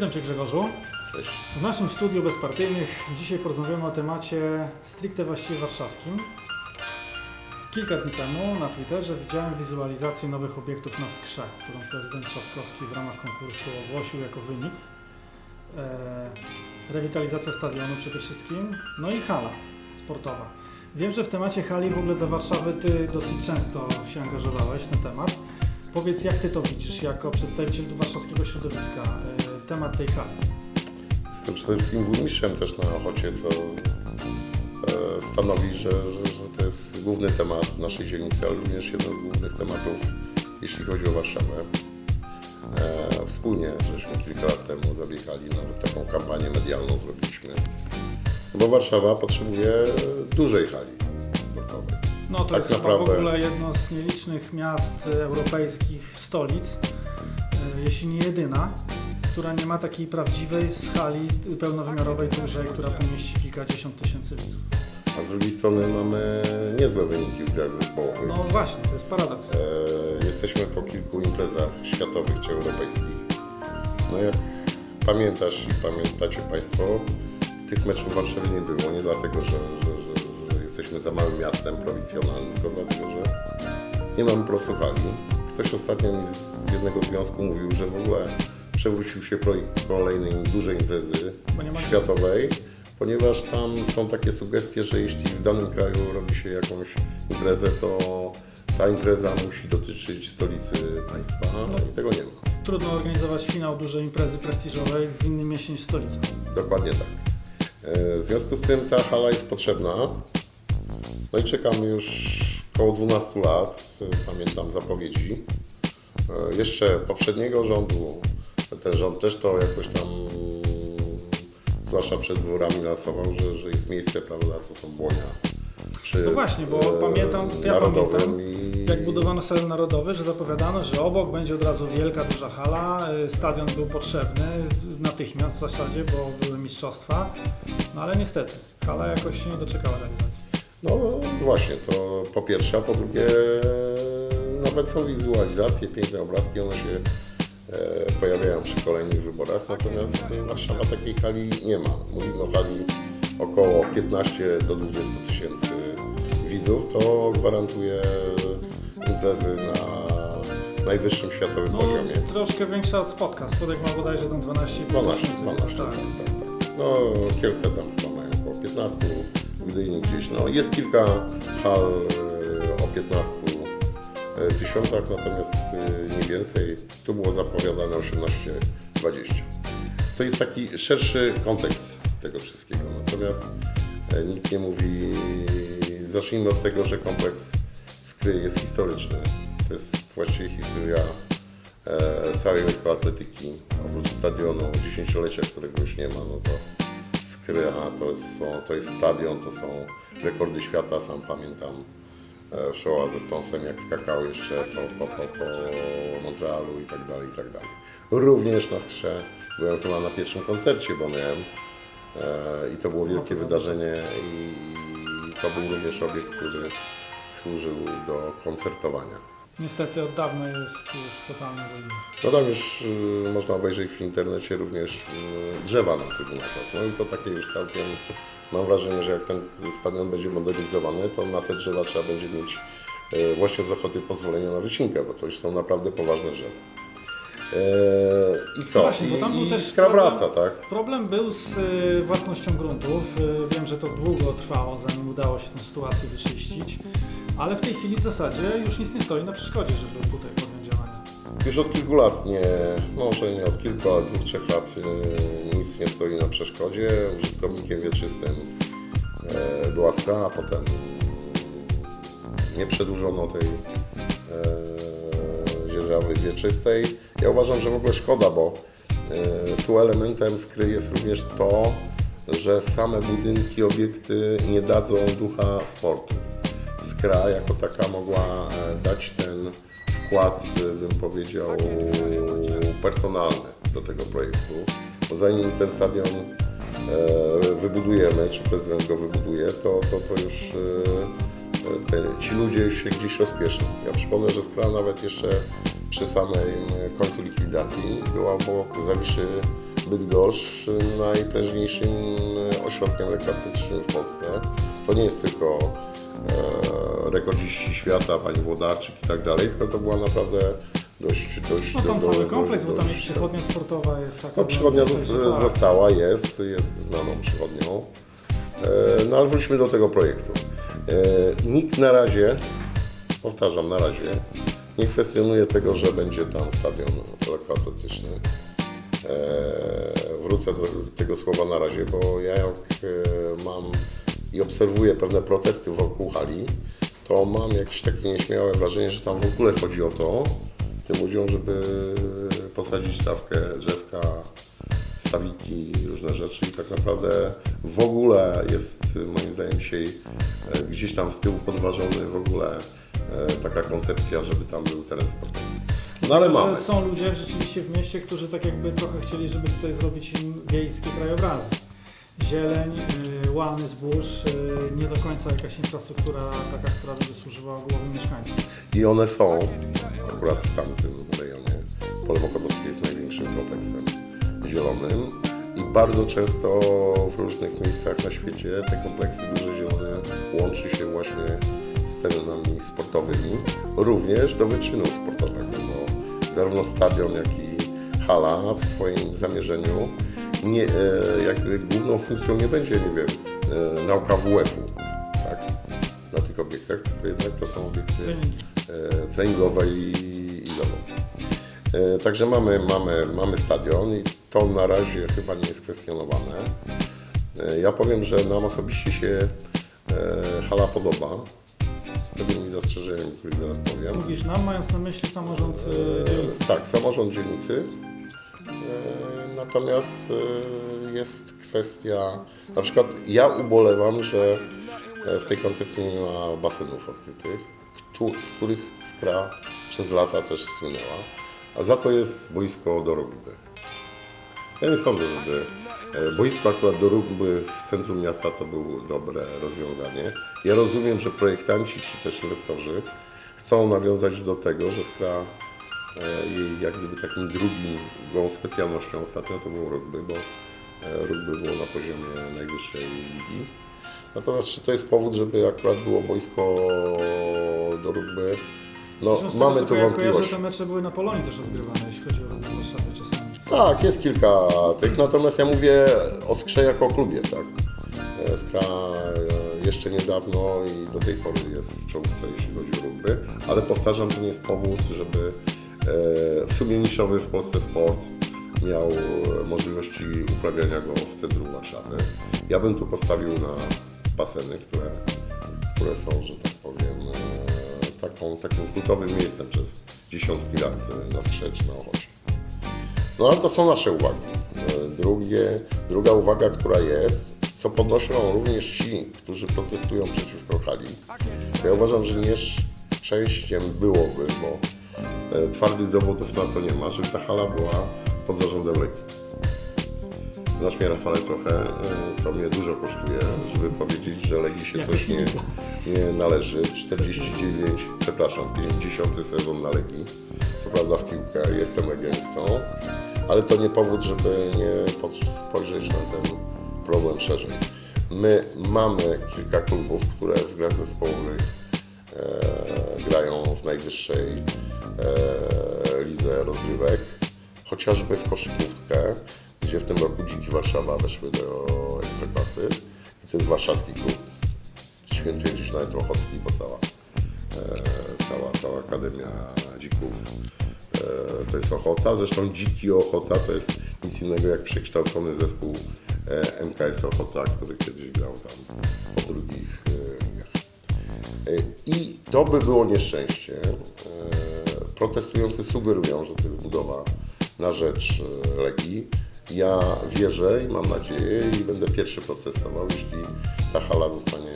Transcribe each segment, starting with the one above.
Witam Cię Grzegorzu. Cześć. W naszym studiu bezpartyjnych dzisiaj porozmawiamy o temacie stricte właściwie warszawskim. Kilka dni temu na Twitterze widziałem wizualizację nowych obiektów na Skrze, którą prezydent Trzaskowski w ramach konkursu ogłosił jako wynik. E, rewitalizacja stadionu przede wszystkim, no i hala sportowa. Wiem, że w temacie hali w ogóle dla Warszawy Ty dosyć często się angażowałeś w ten temat. Powiedz, jak Ty to widzisz jako przedstawiciel warszawskiego środowiska, e, temat tej hali? Jestem przede wszystkim burmistrzem też na Ochocie, co e, stanowi, że, że, że to jest główny temat naszej dzielnicy, ale również jeden z głównych tematów, jeśli chodzi o Warszawę. E, wspólnie żeśmy kilka lat temu zabiegali, nawet taką kampanię medialną zrobiliśmy. Bo Warszawa potrzebuje dużej hali sportowej. No to Tak jest chyba w naprawdę. ogóle jedno z nielicznych miast e, europejskich, stolic, jeśli nie jedyna, która nie ma takiej prawdziwej hali pełnowymiarowej, dużej, która pomieści kilkadziesiąt tysięcy widzów. A z drugiej strony mamy niezłe wyniki w grach zespołowych. No właśnie, to jest paradoks. E, Jesteśmy po kilku imprezach światowych czy europejskich. No jak pamiętasz i pamiętacie Państwo, tych meczów w Warszawie nie było. Nie dlatego, że, że, że, że jesteśmy za małym miastem prowincjonalnym, tylko dlatego, że nie mamy po prostu hali. Ktoś ostatnio mi z jednego związku mówił, że w ogóle przewrócił się projekt kolejnej dużej imprezy światowej, ponieważ tam są takie sugestie, że jeśli w danym kraju robi się jakąś imprezę, to ta impreza musi dotyczyć stolicy państwa i tego nie ma. Trudno organizować finał dużej imprezy prestiżowej w innym mieście niż stolica. Dokładnie tak. E, W związku z tym ta hala jest potrzebna. No i czekamy już około 12 lat, e, pamiętam zapowiedzi. E, Jeszcze poprzedniego rządu, ten rząd też to jakoś tam, zwłaszcza przed wyborami lansował, że, że jest miejsce, prawda, to są błonia. Przy, No właśnie, bo e, pamiętam, ja pamiętam, i- jak budowano stadion narodowy, że zapowiadano, że obok będzie od razu wielka, duża hala, y, stadion był potrzebny natychmiast w zasadzie, bo były mistrzostwa, no ale niestety, hala jakoś się nie doczekała realizacji. No właśnie, to po pierwsze, a po drugie nawet są wizualizacje, piękne obrazki, one się e, pojawiają przy kolejnych wyborach, natomiast Warszawa takiej hali nie ma. Mówimy o hali około 15 do 20 tysięcy widzów, to gwarantuje imprezy na najwyższym światowym No, poziomie. troszkę większa od spotka, spodek ma bodajże tam 12 12, tysięcy. 12, tak, tak. tak, tak. No Kielce tam chyba mają około 15, Gdyni gdzieś. No jest kilka hal e, o 15 e, tysiącach, natomiast e, nie więcej. Tu było zapowiadane 18-20. To jest taki szerszy kontekst tego wszystkiego. Natomiast e, nikt nie mówi, zacznijmy od tego, że kompleks Skry jest historyczny. To jest właściwie historia e, całej lekkoatletyki. Oprócz stadionu dziesięciolecia, którego już nie ma, no to Skry, a to to jest stadion, to są rekordy świata, sam pamiętam e, Wszoła ze Stąsem, jak skakał jeszcze po, po, po, po Montrealu i tak dalej, i tak dalej. Również na Skrze byłem chyba na pierwszym koncercie Boniem e, i to było wielkie wydarzenie i to był również obiekt, który służył do koncertowania. Niestety od dawna jest już totalnie ruiną. No tam już y, można obejrzeć w internecie również y, drzewa na trybunach rosną i to takie już całkiem, mam wrażenie, że jak ten stadion będzie modernizowany, to na te drzewa trzeba będzie mieć y, właśnie z ochoty pozwolenia na wycinkę, bo to już są naprawdę poważne drzewa. E, I co? Właśnie, bo tam był I, też problem- wraca, tak? Problem był z y, własnością gruntów. Wiem, że to długo trwało, zanim udało się tę sytuację wyczyścić, ale w tej chwili w zasadzie już nic nie stoi na przeszkodzie, żeby tutaj. Już od kilku lat, nie, może nie od kilku, ale dwóch, trzech lat e, nic nie stoi na przeszkodzie. Użytkownikiem wieczystym e, była skra, a potem nie przedłużono tej e, dzierżawy wieczystej. Ja uważam, że w ogóle szkoda, bo e, tu elementem skry jest również to, że same budynki, obiekty nie dadzą ducha sportu. Skra jako taka mogła e, dać ten wkład, e, bym powiedział, personalny do tego projektu. Bo zanim ten stadion e, wybudujemy, czy prezydent go wybuduje, to, to, to już e, te, ci ludzie się gdzieś rozpieszą. Ja przypomnę, że Skra nawet jeszcze przy samej e, końcu likwidacji była obok Zawiszy Bydgoszcz najprężniejszym e, ośrodkiem lekkoatletycznym w Polsce. To nie jest tylko e, rekordziści świata, pani Włodarczyk i tak dalej, tylko to była naprawdę dość... dość No tam do- cały kompleks, bo tam i dość- przychodnia sportowa jest taka. no, przychodnia dość- zos- została, jest, jest znaną przychodnią. E, No ale wróćmy do tego projektu. E, Nikt na razie, powtarzam, na razie, nie kwestionuje tego, że będzie tam stadion lekkoatletyczny. E, Wrócę do tego słowa na razie, bo ja jak e, mam i obserwuję pewne protesty wokół hali, to mam jakieś takie nieśmiałe wrażenie, że tam w ogóle chodzi o to, tym ludziom, żeby posadzić trawkę, drzewka, stawiki, różne rzeczy i tak naprawdę w ogóle jest moim zdaniem dzisiaj e, gdzieś tam z tyłu podważony w ogóle e, taka koncepcja, żeby tam był teren sportowy. No ale mamy. Są ludzie rzeczywiście w mieście, którzy tak jakby trochę chcieli, żeby tutaj zrobić im wiejskie krajobrazy. Zieleń, y, łany zbóż, y, nie do końca jakaś infrastruktura taka, która by służyła głowie mieszkańców. I one są akurat w tamtym rejonie. Pole Mokotowskie jest największym kompleksem zielonym i bardzo często w różnych miejscach na świecie te kompleksy duże zielone łączy się właśnie z terenami sportowymi, również do wyczynu sportowego, bo zarówno stadion, jak i hala w swoim zamierzeniu nie, e, jakby główną funkcją nie będzie, nie wiem, e, nauka WF-u, tak, na tych obiektach, tylko jednak to są obiekty e, treningowe i, i domowe. Także mamy, mamy, mamy stadion i to na razie chyba nie jest kwestionowane. Ja powiem, że nam osobiście się hala podoba, z pewnymi zastrzeżeniami, których zaraz powiem. Mówisz nam, mając na myśli samorząd dzielnicy. Tak, samorząd dzielnicy. Natomiast e, jest kwestia, na przykład ja ubolewam, że e, w tej koncepcji nie ma basenów odkrytych, z których Skra przez lata też słynęła, a za to jest boisko do rugby. Ja nie sądzę, żeby e, boisko akurat do rugby w centrum miasta to było dobre rozwiązanie. Ja rozumiem, że projektanci czy też inwestorzy chcą nawiązać do tego, że Skra jej jak gdyby takim drugim specjalnością ostatnio to było rugby, bo e, rugby było na poziomie najwyższej ligi. Natomiast czy to jest powód, żeby akurat było boisko do rugby? No, Zresztą mamy tu ja kojarzę, wątpliwości. te mecze były na Polonii też rozgrywane, jeśli chodzi o rugby w Warszawie czasami. Tak, jest kilka tych, natomiast ja mówię o Skrze jako o klubie, tak. E, Skra e, jeszcze niedawno i do tej pory jest w czołówce, jeśli chodzi o rugby, ale powtarzam, to nie jest powód, żeby w sumie niszowy w Polsce sport miał e, możliwości uprawiania go w centrum Warszawy. Ja bym tu postawił na baseny, które, które są, że tak powiem, e, taką, takim kultowym miejscem przez dziesiątki lat e, na Skrze czy na Ochocie. No ale to są nasze uwagi. E, Drugie, druga uwaga, która jest, co podnoszą również ci, którzy protestują przeciwko hali, to ja uważam, że nieszczęściem byłoby, bo e, twardych dowodów na to nie ma, żeby ta hala była pod zarządem Legii. Znasz mnie Rafale trochę, e, to mnie dużo kosztuje, żeby powiedzieć, że Legii się coś nie, nie należy. 49, przepraszam, 50 sezon na Legii, co prawda w piłkę, jestem legionistą, ale to nie powód, żeby nie spojrzeć na ten problem szerzej. My mamy kilka klubów, które w grach zespołowych e, grają w najwyższej e, lidze rozgrywek, chociażby w koszykówkę, gdzie w tym roku Dziki Warszawa weszły do Ekstraklasy i to jest warszawski klub. Świętuje gdzieś nawet Ochocki, bo cała, e, cała, cała Akademia Dzików e, to jest Ochota. Zresztą Dziki Ochota to jest nic innego jak przekształcony zespół e, MKS Ochota, który kiedyś grał tam po drugich e, ligach. E, I to by było nieszczęście. E, Protestujący sugerują, że to jest budowa na rzecz e, Legii. Ja wierzę i mam nadzieję i będę pierwszy protestował, jeśli ta hala zostanie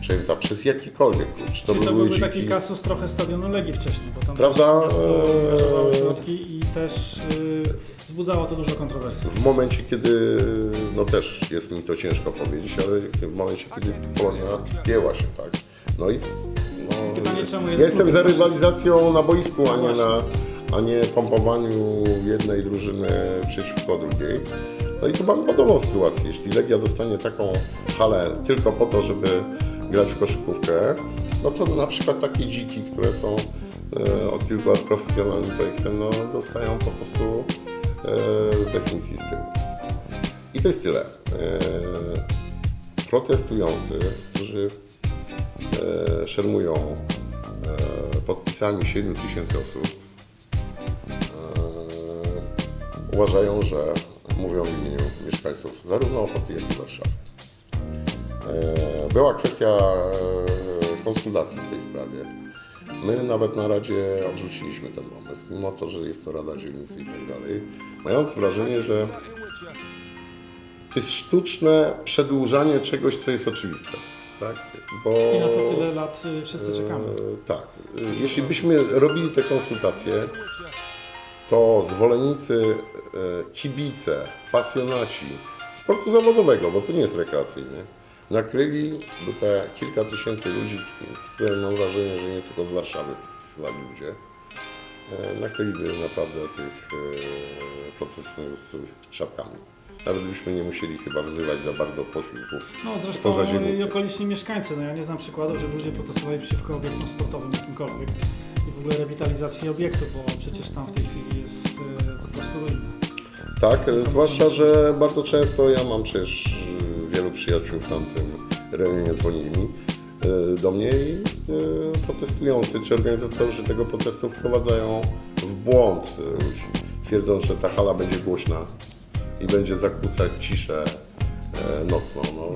przejęta przez jakikolwiek klub. Czy to Czyli by to byłby taki dziki, kasus trochę stadionu Legii wcześniej, bo tam Prawda? angażowało Eee. środki i też y, wzbudzało to dużo kontrowersji. w momencie, kiedy, no też jest mi to ciężko powiedzieć, ale w momencie, kiedy Polonia pięła się, tak, No i Pytanie, czemu ja jeden jestem za rywalizacją na boisku, a nie, na, a nie pompowaniu jednej drużyny przeciwko drugiej. No i tu mam podobną sytuację. Jeśli Legia dostanie taką halę tylko po to, żeby grać w koszykówkę, no to na przykład takie dziki, które są e, od kilku lat profesjonalnym projektem, no dostają po prostu e, z definicji z tyłu. I to jest tyle. E, protestujący, którzy szermują e, podpisami 7 tysięcy osób, e, uważają, że mówią w imieniu mieszkańców zarówno Ochoty, jak i Warszawy. E, była kwestia e, konsultacji w tej sprawie. My nawet na Radzie odrzuciliśmy ten pomysł, mimo to, że jest to Rada Dzielnicy i tak dalej, mając wrażenie, że to jest sztuczne przedłużanie czegoś, co jest oczywiste. Tak? Bo, I na co tyle lat y, wszyscy czekamy. E, tak. E, Jeśli byśmy robili te konsultacje, to zwolennicy, kibice, pasjonaci sportu zawodowego, bo to nie jest rekreacyjny, nakryli by te kilka tysięcy ludzi, które mam wrażenie, że nie tylko z Warszawy podpisywali ludzie, nakryliby naprawdę tych protestujących czapkami. Nawet byśmy nie musieli chyba wzywać za bardzo posiłków No spoza zresztą i dzielnicy. okoliczni mieszkańcy. No ja nie znam przykładów, żeby ludzie protestowali przeciwko obiektom sportowym jakimkolwiek. I w ogóle rewitalizacji obiektów, bo przecież tam w tej chwili jest y, po prostu ruina. Tak, e, zwłaszcza, że bardzo często ja mam przecież e, wielu przyjaciół w tamtym rejonie dzwonili mi e, do mnie i e, protestujący czy organizatorzy tego protestu wprowadzają w błąd e, ludzi. Twierdzą, że ta hala będzie głośna i będzie zakłócać ciszę e, nocną. No,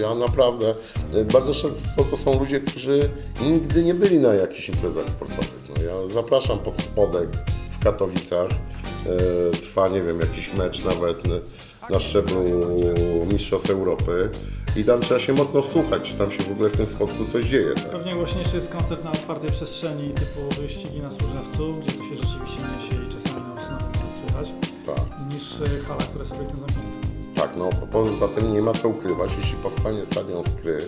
ja naprawdę, e, bardzo często to są ludzie, którzy nigdy nie byli na jakichś imprezach sportowych. No, ja zapraszam pod spodek w Katowicach, e, trwa, nie wiem, jakiś mecz nawet na szczeblu Mistrzostw Europy i tam trzeba się mocno wsłuchać, czy tam się w ogóle w tym spodku coś dzieje. Tak? Pewnie głośniejszy jest koncert na otwartej przestrzeni typu wyścigi na Służewcu, gdzie to się rzeczywiście niesie i czasami niż y, hala, która jest obiektem zamkniętym. Tak, no poza tym nie ma co ukrywać, jeśli powstanie stadion Skry,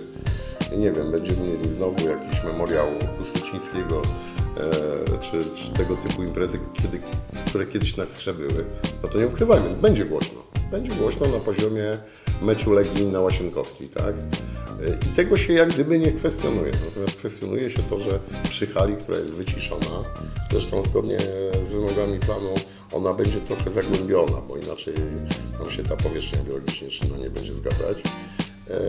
nie wiem, będziemy mieli znowu jakiś memoriał Piłsudczyńskiego, e, czy, czy tego typu imprezy, kiedy, które kiedyś na Skrze były, no to nie ukrywajmy, będzie głośno. Będzie głośno na poziomie meczu Legii na Łasienkowskiej, tak? E, I tego się jak gdyby nie kwestionuje. Natomiast kwestionuje się to, że przy hali, która jest wyciszona, zresztą zgodnie z wymogami planu, ona będzie trochę zagłębiona, bo inaczej tam się ta powierzchnia biologiczna nie będzie zgadzać. E,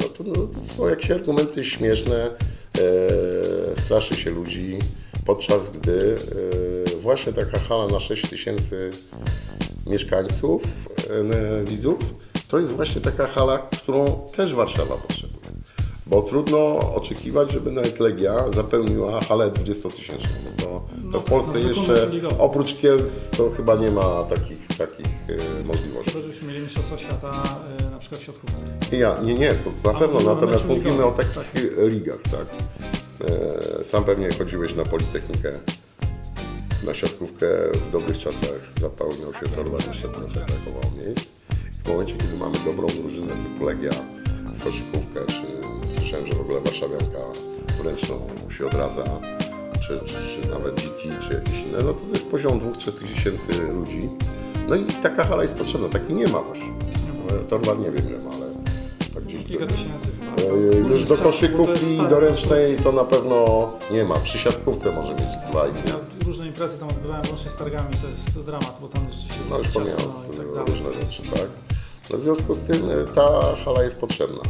no to, no, są jakieś argumenty śmieszne, e, straszy się ludzi, podczas gdy e, właśnie taka hala na 6 tysięcy mieszkańców, widzów, to jest właśnie taka hala, którą też Warszawa potrzebuje. Bo trudno oczekiwać, żeby nawet Legia zapełniła halę 20-tysięczną. To, to No, w Polsce na zwykłą jeszcze oprócz Kielc to chyba nie ma takich, takich e, możliwości. Chyba, żebyśmy mieli Mistrzostwa Świata y, na przykład w siatkówce. Ja, nie, nie, to na A pewno, mówimy o natomiast meczu mówimy o ligowym, takich ligach, tak. E, Sam pewnie chodziłeś na Politechnikę, na siatkówkę w dobrych czasach zapełniał się tor, jeszcze trochę brakowało miejsc. W momencie, kiedy mamy dobrą drużynę typu Legia w koszykówkę, czy słyszałem, że w ogóle Warszawianka wręczną się odradza, czy, czy, czy nawet dziki, czy jakieś inne, no to jest poziom 2-3 tysięcy ludzi. No i taka hala jest potrzebna, takiej nie ma właśnie. Torwar nie wiem ile ma, ale tak gdzieś Kilka by- tysięcy chyba. E, Już do koszykówki do ręcznej to na pewno nie ma. Przy siatkówce może mieć dwa i pół. Różne imprezy tam odbywałem łącznie z targami, to jest dramat, bo tam rzeczywiście No już pomijając tak e, różne rzeczy, tak? No w związku z tym e, ta hala jest potrzebna.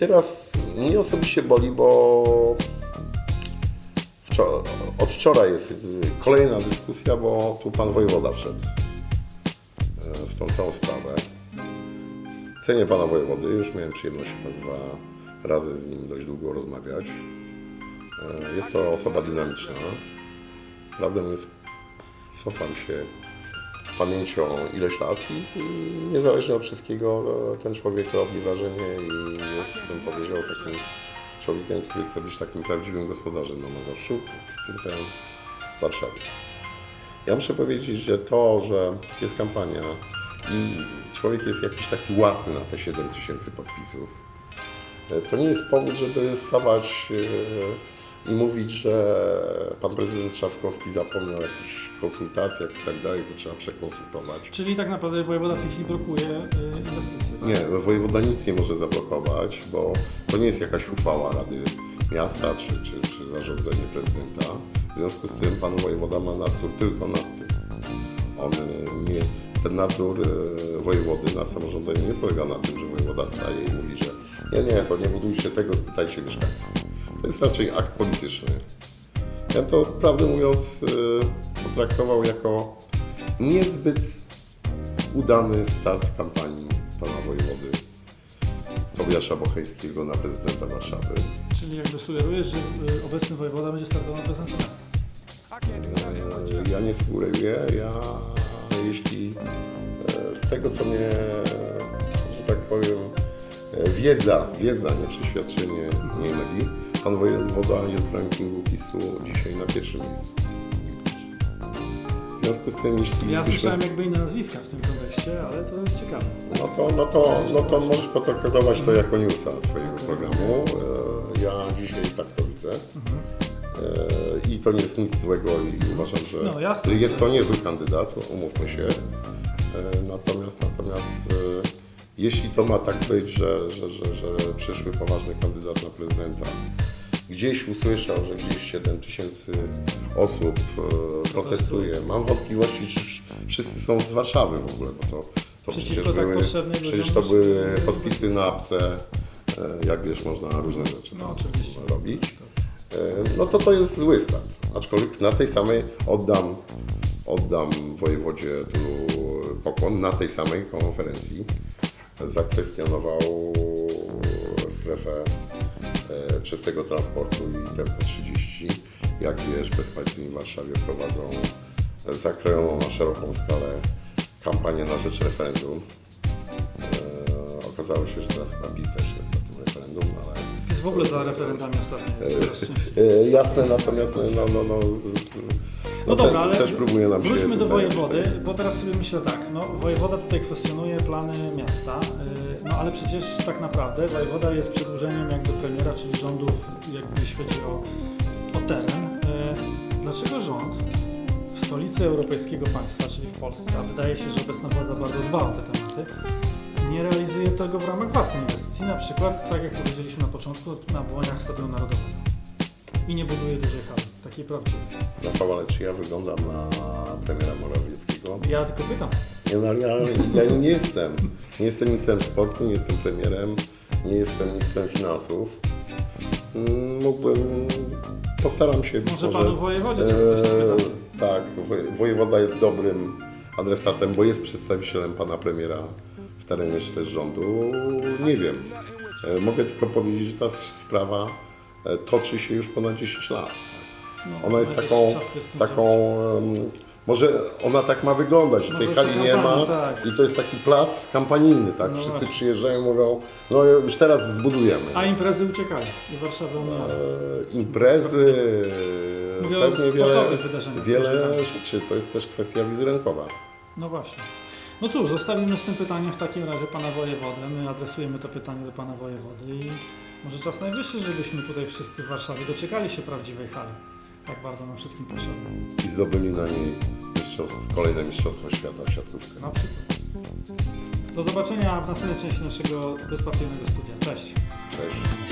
Teraz mnie osobiście boli, bo wczor- od wczoraj jest kolejna dyskusja, bo tu pan wojewoda wszedł e, w tą całą sprawę. Cenię pana wojewody, już miałem przyjemność chyba dwa razy z nim dość długo rozmawiać. E, Jest to osoba dynamiczna. Prawdą jest, cofam się pamięcią ileś lat i, niezależnie od wszystkiego e, ten człowiek robi wrażenie i jest, bym powiedział, takim człowiekiem, który chce być takim prawdziwym gospodarzem na Mazowszu, tym samym w Warszawie. Ja muszę powiedzieć, że to, że jest kampania i człowiek jest jakiś taki łasny na te 7 tysięcy podpisów, To nie jest powód, żeby stawać e, i mówić, że pan prezydent Trzaskowski zapomniał o jakichś konsultacjach i tak dalej, to trzeba przekonsultować. Czyli tak naprawdę wojewoda w tej chwili blokuje y, inwestycje. tak? Nie, wojewoda nic nie może zablokować, bo to nie jest jakaś uchwała Rady Miasta czy, czy, czy zarządzenie prezydenta. W związku z tym pan wojewoda ma nadzór tylko nad tym. On e, nie, ten nadzór e, wojewody nad samorządem nie polega na tym, że wojewoda staje i mówi, że nie, nie, to nie budujcie tego, spytajcie mieszkańców. To jest raczej akt polityczny. Ja to, prawdę mówiąc, e, potraktował jako niezbyt udany start kampanii pana wojewody Tobiasza Bochejskiego na prezydenta Warszawy. Czyli jakby sugerujesz, że y, obecny wojewoda będzie startował na prezydenta miasta. E, Ja nie sugeruję, ja jeśli z tego co mnie, że tak powiem, wiedza, wiedza, nie przeświadczenie nie myli, pan wojewoda jest w rankingu PiSu dzisiaj na pierwszym miejscu. W związku z tym, jeśli Ja byśmy- słyszałem jakby inne nazwiska w tym kontekście, ale to jest ciekawe. No to, no to, no to możesz potraktować to jako newsa Twojego programu. E, Ja dzisiaj tak to widzę. E, I to nie jest nic złego i uważam, że No, jasne. jest to niezły kandydat, umówmy się. E, Natomiast, natomiast jeśli to ma tak być, że, że, że, że przyszły poważny kandydat na prezydenta gdzieś usłyszał, że gdzieś 7 tysięcy osób e, protestuje, mam wątpliwości, czy wszyscy są z Warszawy w ogóle, bo to, to przecież tak były, przecież to były podpisy na apce, e, jak wiesz, można różne rzeczy No, oczywiście. robić. E, No to to jest zły start. Aczkolwiek na tej samej oddam, oddam wojewodzie tu pokłon, na tej samej konferencji zakwestionował strefę czystego transportu i tempo 30. Jak wiesz, bezpańscymi w Warszawie prowadzą zakrojoną na szeroką skalę kampanię na rzecz referendum. E, okazało się, że teraz chyba PiS też jest za tym referendum, ale Jest w ogóle za referendami ostatnio. Jest. E, Jasne, natomiast no, no, no, no, No dobra, ale też próbuje nam wróćmy do wojewody, bo teraz sobie myślę tak, no wojewoda tutaj kwestionuje plany miasta, yy, no ale przecież tak naprawdę wojewoda jest przedłużeniem jakby premiera, czyli rządów, jakby jeśli chodzi o, o teren. Yy, Dlaczego rząd w stolicy europejskiego państwa, czyli w Polsce, a wydaje się, że obecna władza bardzo dba o te tematy, nie realizuje tego w ramach własnej inwestycji, na przykład, tak jak powiedzieliśmy na początku, na Błoniach Stadionu Narodowego. I nie buduje dużej hali, takiej prawdziwej. Rafał, ale czy ja wyglądam na premiera Morawieckiego? Ja tylko pytam. Nie, no, ale ja, ja nie jestem. Nie jestem ministrem sportu, nie jestem premierem, nie jestem ministrem finansów. Mm, Mógłbym, postaram się być Może może... panu wojewodzie coś e. Tak, woje- wojewoda jest dobrym adresatem, bo jest przedstawicielem pana premiera w terenie czy też rządu. Nie wiem. E, Mogę tylko powiedzieć, że ta sprawa e, toczy się już ponad 10 lat. No, Ona jest taką, taką może ona tak ma wyglądać, że tej Może hali to nie ma tak. i to jest taki plac kampanijny, tak? No Wszyscy właśnie. przyjeżdżają mówią, no już teraz zbudujemy. A imprezy uciekają i Warszawę omijają. E, imprezy, Mówię o pewnie wiele, sportowych wydarzeniach, wiele rzeczy. To jest też kwestia wizerunkowa. No właśnie. No cóż, zostawimy z tym pytaniem w takim razie pana wojewodę. My adresujemy to pytanie do pana wojewody i może czas najwyższy, żebyśmy tutaj wszyscy w Warszawie doczekali się prawdziwej hali. Tak bardzo nam wszystkim potrzebne. I zdobyli na niej mistrzostw, kolejne mistrzostwo świata w siatkówkę. Na przykład. Do zobaczenia w następnej części naszego bezpartyjnego studia. Cześć. Cześć.